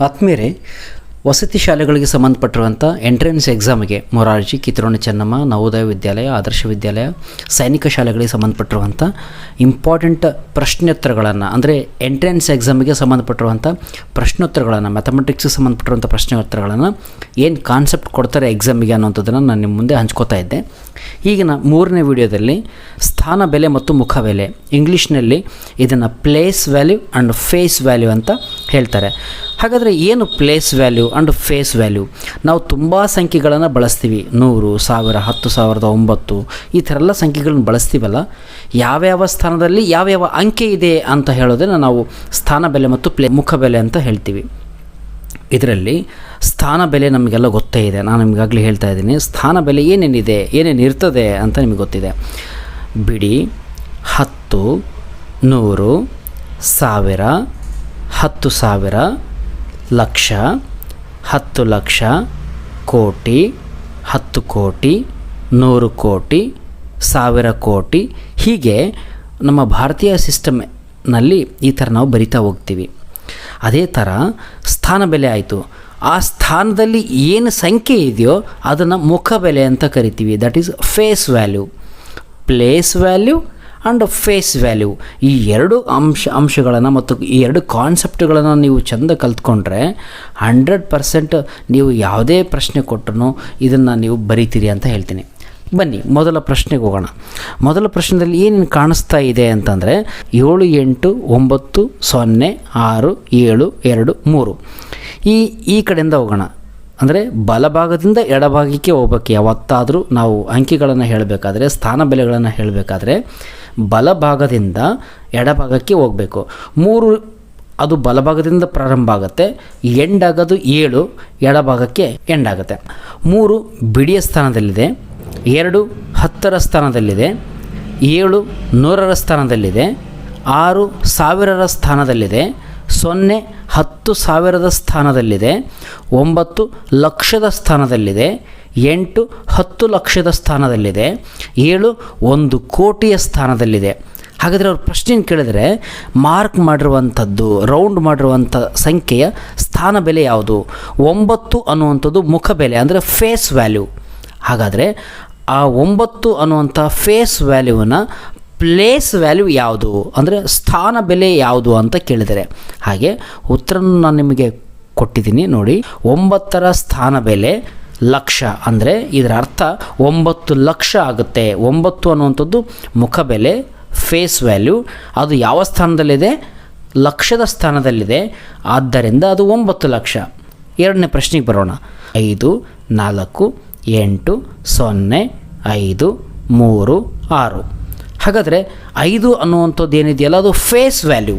ಆತ್ಮೀಯರೇ ವಸತಿ ಶಾಲೆಗಳಿಗೆ ಸಂಬಂಧಪಟ್ಟಿರುವಂಥ ಎಂಟ್ರೆನ್ಸ್ ಎಕ್ಸಾಮಿಗೆ ಮೊರಾರ್ಜಿ ಕಿತ್ತೂರಾಣಿ ಚೆನ್ನಮ್ಮ, ನವೋದಯ ವಿದ್ಯಾಲಯ, ಆದರ್ಶ ವಿದ್ಯಾಲಯ, ಸೈನಿಕ ಶಾಲೆಗಳಿಗೆ ಸಂಬಂಧಪಟ್ಟಿರುವಂಥ ಇಂಪಾರ್ಟೆಂಟ್ ಪ್ರಶ್ನೋತ್ತರಗಳನ್ನು, ಅಂದರೆ ಎಂಟ್ರೆನ್ಸ್ ಎಕ್ಸಾಮಿಗೆ ಸಂಬಂಧಪಟ್ಟಿರುವಂಥ ಪ್ರಶ್ನೋತ್ತರಗಳನ್ನು ಮ್ಯಾಥಮೆಟಿಕ್ಸ್ಗೆ ಸಂಬಂಧಪಟ್ಟಿರುವಂಥ ಪ್ರಶ್ನೋತ್ತರಗಳನ್ನು ಏನು ಕಾನ್ಸೆಪ್ಟ್ ಕೊಡ್ತಾರೆ ಎಕ್ಸಾಮಿಗೆ ಅನ್ನೋಂಥದ್ದನ್ನು ನಾನು ನಿಮ್ಮ ಮುಂದೆ ಹಂಚ್ಕೋತಾ ಇದ್ದೆ. ಈಗಿನ ಮೂರನೇ ವಿಡಿಯೋದಲ್ಲಿ ಸ್ಥಾನ ಬೆಲೆ ಮತ್ತು ಮುಖ ಬೆಲೆ, ಇಂಗ್ಲೀಷ್ನಲ್ಲಿ ಇದನ್ನು place value and face value ಅಂತ ಹೇಳ್ತಾರೆ. ಹಾಗಾದರೆ ಏನು place value and face value ನಾವು ತುಂಬ ಸಂಖ್ಯೆಗಳನ್ನು ಬಳಸ್ತೀವಿ. ನೂರು, ಸಾವಿರ, ಹತ್ತು ಸಾವಿರದ ಒಂಬತ್ತು. ಈ ಥರ ಎಲ್ಲ ಸಂಖ್ಯೆಗಳನ್ನು ಬಳಸ್ತೀವಲ್ಲ? ಯಾವ್ಯಾವ ಸ್ಥಾನದಲ್ಲಿ ಯಾವ್ಯಾವ ಅಂಕೆ ಇದೆ ಅಂತ ಹೇಳೋದನ್ನು ನಾವು ಸ್ಥಾನ ಬೆಲೆ ಮತ್ತು ಪ್ಲೇ ಮುಖ ಬೆಲೆ ಅಂತ ಹೇಳ್ತೀವಿ. ಇದರಲ್ಲಿ ಸ್ಥಾನ ಬೆಲೆ ನಮಗೆಲ್ಲ ಗೊತ್ತೇ ಇದೆ. ನಾನು ನಿಮಗಾಗಲೇ ಹೇಳ್ತಾ ಇದ್ದೀನಿ. ಸ್ಥಾನ ಬೆಲೆ ಏನೇನಿದೆ, ಏನೇನು ಇರ್ತದೆ ಅಂತ ನಿಮಗೆ ಗೊತ್ತಿದೆ. ಬಿಡಿ, ಹತ್ತು, ನೂರು, ಸಾವಿರ, ಹತ್ತು ಸಾವಿರ, ಲಕ್ಷ ಹತ್ತು ಲಕ್ಷ ಕೋಟಿ, ಹತ್ತು ಕೋಟಿ, ನೂರು ಕೋಟಿ, ಸಾವಿರ ಕೋಟಿ. ಹೀಗೆ ನಮ್ಮ ಭಾರತೀಯ ಸಿಸ್ಟಮ್ನಲ್ಲಿ ಈ ಥರ ನಾವು ಬರಿತಾ ಹೋಗ್ತೀವಿ. ಅದೇ ಥರ ಸ್ಥಾನ ಬೆಲೆ ಆಯಿತು. ಆ ಸ್ಥಾನದಲ್ಲಿ ಏನು ಸಂಖ್ಯೆ ಇದೆಯೋ ಅದನ್ನು ಮುಖ ಬೆಲೆ ಅಂತ ಕರಿತೀವಿ. That is face value place value and face value ಈ ಎರಡು ಅಂಶ, ಅಂಶಗಳನ್ನು ಮತ್ತು ಈ ಎರಡು ಕಾನ್ಸೆಪ್ಟ್ಗಳನ್ನು ನೀವು ಚೆಂದ ಕಲ್ತ್ಕೊಂಡ್ರೆ ಹಂಡ್ರೆಡ್ ಪರ್ಸೆಂಟ್ ನೀವು ಯಾವುದೇ ಪ್ರಶ್ನೆ ಕೊಟ್ಟರು ಇದನ್ನು ನೀವು ಬರಿತೀರಿ ಅಂತ ಹೇಳ್ತೀನಿ. ಬನ್ನಿ, ಮೊದಲ ಪ್ರಶ್ನೆಗೆ ಹೋಗೋಣ. ಮೊದಲ ಪ್ರಶ್ನೆಯಲ್ಲಿ ಏನೇನು ಕಾಣಿಸ್ತಾ ಇದೆ ಅಂತಂದರೆ ಏಳು, ಎಂಟು, ಒಂಬತ್ತು, ಸೊನ್ನೆ, ಆರು, ಏಳು, ಎರಡು, ಮೂರು. ಈ ಈ ಕಡೆಯಿಂದ ಹೋಗೋಣ. ಅಂದರೆ ಬಲಭಾಗದಿಂದ ಎಡಭಾಗಕ್ಕೆ ಹೋಗ್ಬೇಕು. ಯಾವತ್ತಾದರೂ ನಾವು ಅಂಕಿಗಳನ್ನು ಹೇಳಬೇಕಾದ್ರೆ, ಸ್ಥಾನ ಬೆಲೆಗಳನ್ನು ಹೇಳಬೇಕಾದ್ರೆ ಬಲಭಾಗದಿಂದ ಎಡಭಾಗಕ್ಕೆ ಹೋಗಬೇಕು. ಮೂರು, ಅದು ಬಲಭಾಗದಿಂದ ಪ್ರಾರಂಭ ಆಗುತ್ತೆ. ಎಂಡ್ ಆಗೋದು ಏಳು, ಎಡಭಾಗಕ್ಕೆ ಎಂಡ್ ಆಗುತ್ತೆ ಮೂರು, ಬಿಡಿಯ ಸ್ಥಾನದಲ್ಲಿದೆ. ಎರಡು, ಹತ್ತರ ಸ್ಥಾನದಲ್ಲಿದೆ. ಏಳು, ನೂರರ ಸ್ಥಾನದಲ್ಲಿದೆ. ಆರು, ಸಾವಿರರ ಸ್ಥಾನದಲ್ಲಿದೆ. ಸೊನ್ನೆ ಹತ್ತು ಸಾವಿರದ ಸ್ಥಾನದಲ್ಲಿದೆ, ಒಂಬತ್ತು ಲಕ್ಷದ ಸ್ಥಾನದಲ್ಲಿದೆ, ಎಂಟು ಹತ್ತು ಲಕ್ಷದ ಸ್ಥಾನದಲ್ಲಿದೆ, ಏಳು ಒಂದು ಕೋಟಿಯ ಸ್ಥಾನದಲ್ಲಿದೆ. ಹಾಗಾದರೆ ಅವ್ರ ಪ್ರಶ್ನೆ ಕೇಳಿದರೆ, ಮಾರ್ಕ್ ಮಾಡಿರುವಂಥದ್ದು, ರೌಂಡ್ ಮಾಡಿರುವಂಥ ಸಂಖ್ಯೆಯ ಸ್ಥಾನ ಬೆಲೆ ಯಾವುದು? ಒಂಬತ್ತು ಅನ್ನುವಂಥದ್ದು ಮುಖ ಬೆಲೆ, ಅಂದರೆ ಫೇಸ್ ವ್ಯಾಲ್ಯೂ. ಹಾಗಾದರೆ ಆ ಒಂಬತ್ತು ಅನ್ನುವಂಥ ಫೇಸ್ ವ್ಯಾಲ್ಯೂವನ್ನು ಪ್ಲೇಸ್ ವ್ಯಾಲ್ಯೂ ಯಾವುದು? ಅಂದರೆ ಸ್ಥಾನ ಬೆಲೆ ಯಾವುದು ಅಂತ ಕೇಳಿದರೆ. ಹಾಗೆ ಉತ್ತರನ ನಾನು ನಿಮಗೆ ಕೊಟ್ಟಿದ್ದೀನಿ ನೋಡಿ. ಒಂಬತ್ತರ ಸ್ಥಾನ ಬೆಲೆ ಲಕ್ಷ. ಅಂದರೆ ಇದರ ಅರ್ಥ ಒಂಬತ್ತು ಲಕ್ಷ ಆಗುತ್ತೆ. ಒಂಬತ್ತು ಅನ್ನುವಂಥದ್ದು ಮುಖ ಬೆಲೆ ಫೇಸ್ ವ್ಯಾಲ್ಯೂ ಅದು ಯಾವ ಸ್ಥಾನದಲ್ಲಿದೆ? ಲಕ್ಷದ ಸ್ಥಾನದಲ್ಲಿದೆ. ಆದ್ದರಿಂದ ಅದು ಒಂಬತ್ತು ಲಕ್ಷ. ಎರಡನೇ ಪ್ರಶ್ನೆಗೆ ಬರೋಣ. ಐದು, ನಾಲ್ಕು, ಎಂಟು, ಸೊನ್ನೆ, ಐದು, ಮೂರು, ಆರು. ಹಾಗಾದರೆ ಐದು ಅನ್ನುವಂಥದ್ದು ಏನಿದೆಯಲ್ಲ ಅದು ಫೇಸ್ ವ್ಯಾಲ್ಯೂ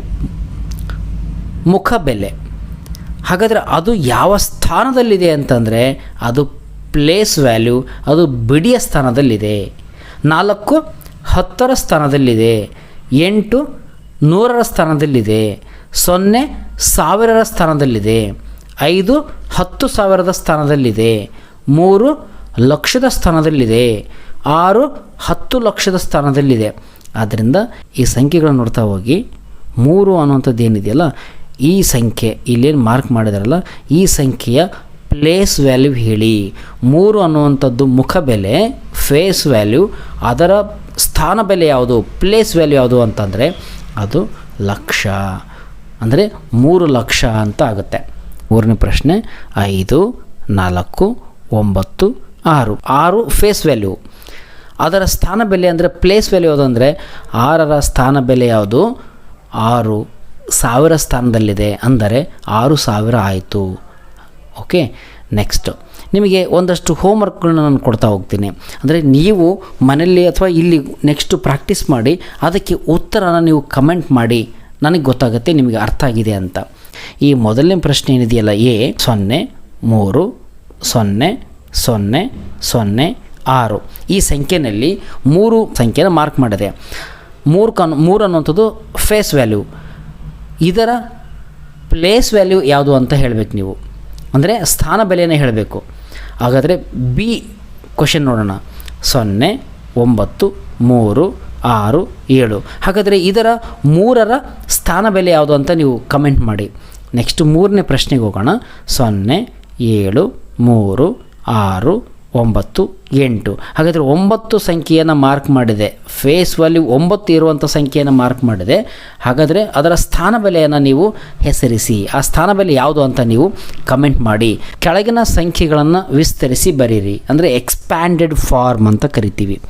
ಮುಖ ಬೆಲೆ. ಹಾಗಾದರೆ ಅದು ಯಾವ ಸ್ಥಾನದಲ್ಲಿದೆ ಅಂತಂದರೆ, ಅದು ಪ್ಲೇಸ್ ವ್ಯಾಲ್ಯೂ ಅದು ಬಿಡಿಯ ಸ್ಥಾನದಲ್ಲಿದೆ. ನಾಲ್ಕು, ಹತ್ತರ ಸ್ಥಾನದಲ್ಲಿದೆ. ಎಂಟು, ನೂರರ ಸ್ಥಾನದಲ್ಲಿದೆ. ಸೊನ್ನೆ, ಸಾವಿರರ ಸ್ಥಾನದಲ್ಲಿದೆ. ಐದು, ಹತ್ತು ಸಾವಿರದ ಸ್ಥಾನದಲ್ಲಿದೆ. ಮೂರು, ಲಕ್ಷದ ಸ್ಥಾನದಲ್ಲಿದೆ. ಆರು ಹತ್ತು ಲಕ್ಷದ ಸ್ಥಾನದಲ್ಲಿದೆ. ಆದ್ದರಿಂದ ಈ ಸಂಖ್ಯೆಗಳನ್ನು ನೋಡ್ತಾ ಹೋಗಿ. ಮೂರು ಅನ್ನುವಂಥದ್ದು ಏನಿದೆಯಲ್ಲ, ಈ ಸಂಖ್ಯೆ, ಇಲ್ಲೇನು ಮಾರ್ಕ್ ಮಾಡಿದಾರಲ್ಲ, ಈ ಸಂಖ್ಯೆಯ ಪ್ಲೇಸ್ ವ್ಯಾಲ್ಯೂ ಹೇಳಿ. ಮೂರು ಅನ್ನುವಂಥದ್ದು ಮುಖ ಬೆಲೆ ಫೇಸ್ ವ್ಯಾಲ್ಯೂ ಅದರ ಸ್ಥಾನ ಬೆಲೆ ಯಾವುದು ಪ್ಲೇಸ್ ವ್ಯಾಲ್ಯೂ ಯಾವುದು ಅಂತಂದರೆ ಅದು ಲಕ್ಷ. ಅಂದರೆ ಮೂರು ಲಕ್ಷ ಅಂತ ಆಗುತ್ತೆ. ಮೂರನೇ ಪ್ರಶ್ನೆ, ಐದು, ನಾಲ್ಕು, ಒಂಬತ್ತು, ಆರು. ಆರು ಫೇಸ್ ವ್ಯಾಲ್ಯೂ ಅದರ ಸ್ಥಾನ ಬೆಲೆ ಅಂದರೆ ಪ್ಲೇಸ್ ವ್ಯಾಲ್ಯೂ ಯಾವುದು ಅಂದರೆ ಆರರ ಸ್ಥಾನ ಬೆಲೆ ಯಾವುದು? ಆರು ಸಾವಿರ ಸ್ಥಾನದಲ್ಲಿದೆ ಅಂದರೆ ಆರು ಸಾವಿರ ಆಯಿತು. ಓಕೆ ನೆಕ್ಸ್ಟು ನಿಮಗೆ ಒಂದಷ್ಟು ಹೋಮ್ವರ್ಕ್ಗಳನ್ನ ನಾನು ಕೊಡ್ತಾ ಹೋಗ್ತೀನಿ. ಅಂದರೆ ನೀವು ಮನೆಯಲ್ಲಿ ಅಥವಾ ಇಲ್ಲಿ ನೆಕ್ಸ್ಟು ಪ್ರಾಕ್ಟೀಸ್ ಮಾಡಿ ಅದಕ್ಕೆ ಉತ್ತರನ ನೀವು ಕಮೆಂಟ್ ಮಾಡಿ. ನನಗೆ ಗೊತ್ತಾಗುತ್ತೆ, ನಿಮಗೆ ಅರ್ಥ ಆಗಿದೆ ಅಂತ. ಈ ಮೊದಲನೇ ಪ್ರಶ್ನೆ ಏನಿದೆಯಲ್ಲ, ಎ ಸೊನ್ನೆ, ಮೂರು, ಸೊನ್ನೆ ಸೊನ್ನೆ ಸೊನ್ನೆ ಆರು. ಈ ಸಂಖ್ಯೆಯಲ್ಲಿ ಮೂರು ಸಂಖ್ಯೆನ ಮಾರ್ಕ್ ಮಾಡಿದೆ. ಮೂರು ಕನ್, ಮೂರು ಅನ್ನುವಂಥದ್ದು ಫೇಸ್ ವ್ಯಾಲ್ಯೂ ಇದರ ಪ್ಲೇಸ್ ವ್ಯಾಲ್ಯೂ ಯಾವುದು ಅಂತ ಹೇಳಬೇಕು ನೀವು. ಅಂದರೆ ಸ್ಥಾನ ಬೆಲೆನೇ ಹೇಳಬೇಕು. ಹಾಗಾದರೆ ಬಿ ಕ್ವಶನ್ ನೋಡೋಣ. ಸೊನ್ನೆ, ಒಂಬತ್ತು, ಮೂರು, ಆರು, ಏಳು. ಹಾಗಾದರೆ ಇದರ ಮೂರರ ಸ್ಥಾನ ಬೆಲೆ ಯಾವುದು ಅಂತ ನೀವು ಕಮೆಂಟ್ ಮಾಡಿ. ನೆಕ್ಸ್ಟ್ ಮೂರನೇ ಪ್ರಶ್ನೆಗೆ ಹೋಗೋಣ. ಸೊನ್ನೆ, ಏಳು, ಮೂರು, ಆರು ಒಂಬತ್ತು, ಎಂಟು. ಹಾಗಾದರೆ ಒಂಬತ್ತು ಸಂಖ್ಯೆಯನ್ನು ಮಾರ್ಕ್ ಮಾಡಿದೆ. ಫೇಸ್ ವ್ಯಾಲ್ಯೂ ಒಂಬತ್ತು ಇರುವಂಥ ಸಂಖ್ಯೆಯನ್ನು ಮಾರ್ಕ್ ಮಾಡಿದೆ. ಹಾಗಾದರೆ ಅದರ ಸ್ಥಾನ ಬೆಲೆಯನ್ನು ನೀವು ಹೆಸರಿಸಿ. ಆ ಸ್ಥಾನ ಬೆಲೆ ಯಾವುದು ಅಂತ ನೀವು ಕಮೆಂಟ್ ಮಾಡಿ. ಕೆಳಗಿನ ಸಂಖ್ಯೆಗಳನ್ನು ವಿಸ್ತರಿಸಿ ಬರೀರಿ. ಅಂದರೆ ಎಕ್ಸ್ಪ್ಯಾಂಡೆಡ್ ಫಾರ್ಮ್ ಅಂತ ಕರಿತೀವಿ.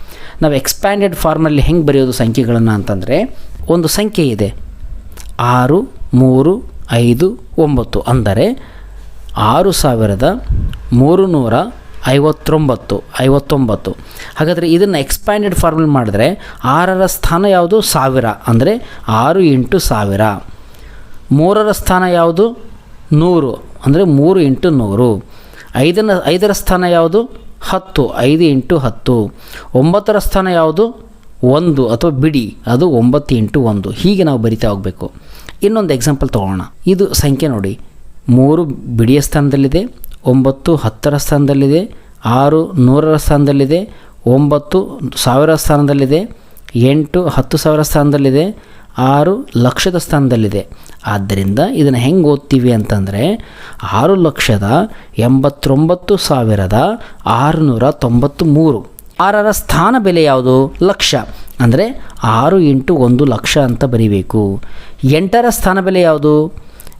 ನಾವು ಎಕ್ಸ್ಪ್ಯಾಂಡೆಡ್ ಫಾರ್ಮಲ್ಲಿ ಹೆಂಗೆ ಬರೆಯೋದು ಸಂಖ್ಯೆಗಳನ್ನು ಅಂತಂದರೆ ಒಂದು ಸಂಖ್ಯೆ ಇದೆ. ಆರು, ಮೂರು, ಐದು, ಒಂಬತ್ತು. ಅಂದರೆ ಆರು ಸಾವಿರದ ಮೂರು ನೂರ ಐವತ್ತೊಂಬತ್ತು ಐವತ್ತೊಂಬತ್ತು. ಹಾಗಾದರೆ ಇದನ್ನು ಎಕ್ಸ್ಪ್ಯಾಂಡೆಡ್ ಫಾರ್ಮಲ್ ಮಾಡಿದ್ರೆ ಆರರ ಸ್ಥಾನ ಯಾವುದು? ಸಾವಿರ. ಅಂದರೆ ಆರು ಇಂಟು ಸಾವಿರ. ಮೂರರ ಸ್ಥಾನ ಯಾವುದು? ನೂರು. ಅಂದರೆ ಮೂರು ಇಂಟು ನೂರು. ಐದನ, ಐದರ ಸ್ಥಾನ ಯಾವುದು? ಹತ್ತು. ಐದು ಇಂಟು ಹತ್ತು. ಒಂಬತ್ತರ ಸ್ಥಾನ ಯಾವುದು? ಒಂದು ಅಥವಾ ಬಿಡಿ. ಅದು ಒಂಬತ್ತು ಇಂಟು ಒಂದು. ಹೀಗೆ ನಾವು ಬರಿತಾ ಹೋಗಬೇಕು. ಇನ್ನೊಂದು ಎಕ್ಸಾಂಪಲ್ ತೊಗೊಳ್ಳೋಣ. ಇದು ಸಂಖ್ಯೆ ನೋಡಿ. ಮೂರು ಬಿಡಿಯ ಸ್ಥಾನದಲ್ಲಿದೆ. ಒಂಬತ್ತು ಹತ್ತರ ಸ್ಥಾನದಲ್ಲಿದೆ, ಆರು ನೂರರ ಸ್ಥಾನದಲ್ಲಿದೆ, ಒಂಬತ್ತು ಸಾವಿರ ಸ್ಥಾನದಲ್ಲಿದೆ, ಎಂಟು ಹತ್ತು ಸಾವಿರ ಸ್ಥಾನದಲ್ಲಿದೆ, ಆರು ಲಕ್ಷದ ಸ್ಥಾನದಲ್ಲಿದೆ. ಆದ್ದರಿಂದ ಇದನ್ನು ಹೆಂಗೆ ಓದ್ತೀವಿ ಅಂತಂದರೆ, ಆರು ಲಕ್ಷದ ಎಂಬತ್ತೊಂಬತ್ತು ಸಾವಿರದ ಆರುನೂರ ತೊಂಬತ್ತು ಮೂರು ಆರರ ಸ್ಥಾನ ಬೆಲೆ ಯಾವುದು? ಲಕ್ಷ. ಅಂದರೆ ಆರು ಇಂಟು ಒಂದು ಲಕ್ಷ ಅಂತ ಬರಿಬೇಕು. ಎಂಟರ ಸ್ಥಾನ ಬೆಲೆ ಯಾವುದು?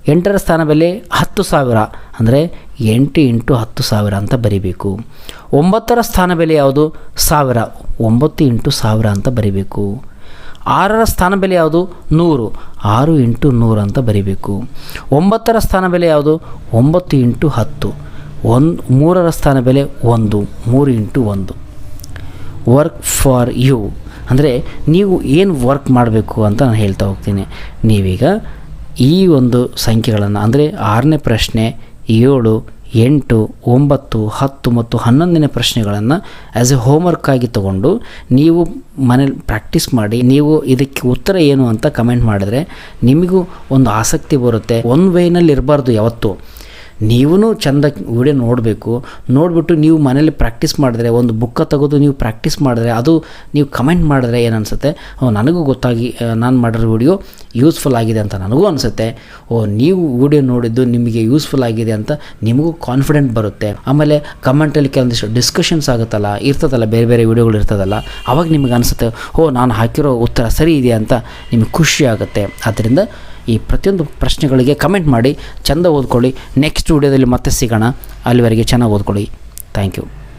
ಎಂಟರ ಸ್ಥಾನ ಬೆಲೆ ಹತ್ತು ಸಾವಿರ ಅಂದರೆ ಎಂಟು ಇಂಟು ಹತ್ತು ಸಾವಿರ ಅಂತ ಬರಿಬೇಕು. ಒಂಬತ್ತರ ಸ್ಥಾನ ಬೆಲೆ ಯಾವುದು? ಸಾವಿರ. ಒಂಬತ್ತು ಇಂಟು ಸಾವಿರ ಅಂತ ಬರಿಬೇಕು. ಆರರ ಸ್ಥಾನ ಬೆಲೆ ಯಾವುದು? ನೂರು. ಆರು ಇಂಟು ನೂರು ಅಂತ ಬರಿಬೇಕು. ಒಂಬತ್ತರ ಸ್ಥಾನ ಬೆಲೆ ಯಾವುದು? ಒಂಬತ್ತು ಇಂಟು ಹತ್ತು. ಒಂದು ಮೂರರ ಸ್ಥಾನ ಬೆಲೆ ಒಂದು. ಮೂರು ಇಂಟು ಒಂದು. Work for you. ಅಂದರೆ ನೀವು ಏನು ವರ್ಕ್ ಮಾಡಬೇಕು ಅಂತ ನಾನು ಹೇಳ್ತಾ ಹೋಗ್ತೀನಿ. ನೀವೀಗ ಈ ಒಂದು ಸಂಖ್ಯೆಗಳನ್ನು, ಅಂದರೆ ಆರನೇ ಪ್ರಶ್ನೆ, ಏಳು, ಎಂಟು, ಒಂಬತ್ತು, ಹತ್ತು ಮತ್ತು ಹನ್ನೊಂದನೇ ಪ್ರಶ್ನೆಗಳನ್ನು ಆ್ಯಸ್ ಎ ಹೋಮ್ವರ್ಕ್ ಆಗಿ ತಗೊಂಡು ನೀವು ಮನೇಲಿ ಪ್ರಾಕ್ಟೀಸ್ ಮಾಡಿ, ನೀವು ಇದಕ್ಕೆ ಉತ್ತರ ಏನು ಅಂತ ಕಮೆಂಟ್ ಮಾಡಿದ್ರೆ ನಿಮಗೂ ಒಂದು ಆಸಕ್ತಿ ಬರುತ್ತೆ. ಒಂದು ವೇನಲ್ಲಿ ಇರಬಾರ್ದು ಯಾವತ್ತೂ. ನೀವೂ ಚಂದ ವಿಡಿಯೋ ನೋಡಬೇಕು. ನೋಡಿಬಿಟ್ಟು ನೀವು ಮನೇಲಿ ಪ್ರಾಕ್ಟೀಸ್ ಮಾಡಿದ್ರೆ, ಒಂದು ಬುಕ್ಕ ತೆಗೆದು ನೀವು ಪ್ರಾಕ್ಟೀಸ್ ಮಾಡಿದ್ರೆ, ಅದು ನೀವು ಕಮೆಂಟ್ ಮಾಡಿದ್ರೆ ಏನು ಅನಿಸುತ್ತೆ? ಓ, ನನಗೂ ಗೊತ್ತಾಗಿ ನಾನು ಮಾಡಿರೋ ವಿಡಿಯೋ ಯೂಸ್ಫುಲ್ ಆಗಿದೆ ಅಂತ ನನಗೂ ಅನಿಸುತ್ತೆ. ಓ, ನೀವು ವಿಡಿಯೋ ನೋಡಿದ್ದು ನಿಮಗೆ ಯೂಸ್ಫುಲ್ ಆಗಿದೆ ಅಂತ ನಿಮಗೂ ಕಾನ್ಫಿಡೆಂಟ್ ಬರುತ್ತೆ. ಆಮೇಲೆ ಕಮೆಂಟಲ್ಲಿ ಕೆಲವೊಂದಿಷ್ಟು ಡಿಸ್ಕಷನ್ಸ್ ಆಗುತ್ತಲ್ಲ, ಇರ್ತದಲ್ಲ, ಬೇರೆ ಬೇರೆ ವಿಡಿಯೋಗಳು ಇರ್ತದಲ್ಲ, ಅವಾಗ ನಿಮಗೆ ಅನಿಸುತ್ತೆ, ಓ, ನಾನು ಹಾಕಿರೋ ಉತ್ತರ ಸರಿ ಇದೆ ಅಂತ ನಿಮಗೆ ಖುಷಿ ಆಗುತ್ತೆ. ಆದ್ದರಿಂದ ಈ ಪ್ರತಿಯೊಂದು ಪ್ರಶ್ನೆಗಳಿಗೆ ಕಮೆಂಟ್ ಮಾಡಿ, ಚೆಂದ ಓದ್ಕೊಳ್ಳಿ. ನೆಕ್ಸ್ಟ್ ವಿಡಿಯೋದಲ್ಲಿ ಮತ್ತೆ ಸಿಗೋಣ. ಅಲ್ಲಿವರೆಗೆ ಚೆನ್ನಾಗಿ ಓದ್ಕೊಳ್ಳಿ. Thank you